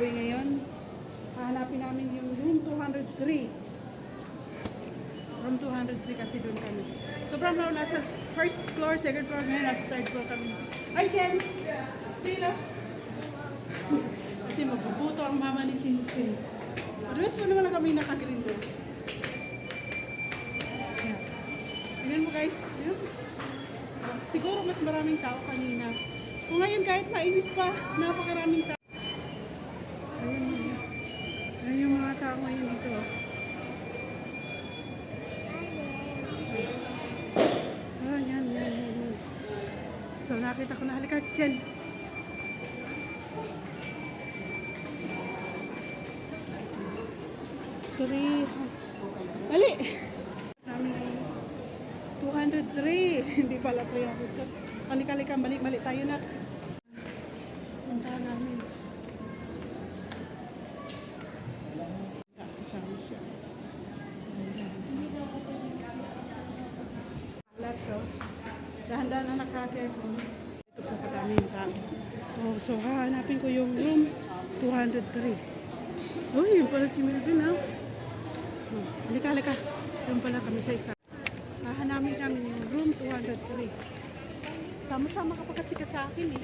buboy ngayon. Hahanapin namin yung room 203. Room 203 kasi doon kami. Sobrang now nasa first floor, second floor, ngayon nasa third floor kami. Ay, Ken! Sino? kasi magbubuto ang mama ni King Chin. Madalas mo naman na kami nakagreen doon. Tingnan mo guys. Ayan. Siguro mas maraming tao kanina. Kung ngayon kahit mainit pa, napakaraming tao. Ngayon dito. Ah, yan, yan, yan. So, nakita ko na. Halika, Ken. Three. Namin 203. Hindi pala 300. Halika, halika. Mali, mali tayo na. Puntahan namin. Siya. Alat ko. Dahan-dahan na nakakepon. Ito po kadami yung tao. Oh, so hahanapin ko yung room 203. Oh, yun pala si Melvin ha. Oh, halika, halika. Yung pala kami sa isa. Hahanapin namin yung room 203. Sama-sama ka pa kasi ka sa akin eh.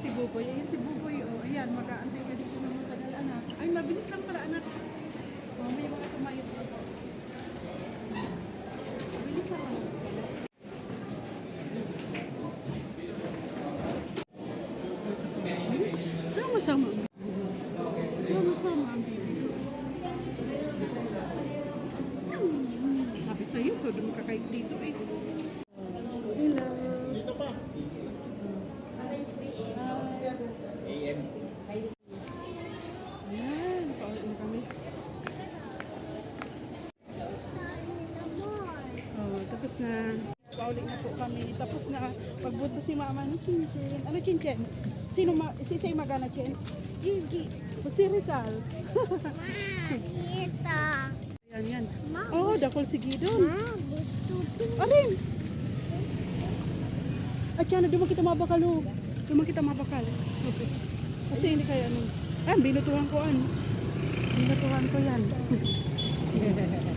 Si Buboy. Ayan si Buboy, oh. Ayan, mag-aantay ka dito ng matagal, anak. Ay, mabilis lang pala, anak. Oh, may mga tumayot. Mabilis lang, anak. Sama-sama. Sama-sama ang baby. Hmm, Sabi sa'yo, so doon ka kayo dito eh. Hello. Dito pa. Ayan, paulit na kami. Oh, tapos na. Paulit na po kami. Tapos na. Pagbuto si mama ni Kinchin. Ano Kinchin? Sino ma si Say Magana Chin? Gigi. O si Rizal? Kita. Ayan, yan. Ma, Oh, dakol si Gidon. Ma, gusto to. Alin? At yan, doon kita mabakal oh. Doon kita mabakal. Okay. Kasi hindi kaya ano. Ah, binutuhan ko ano. Binutuhan ko yan.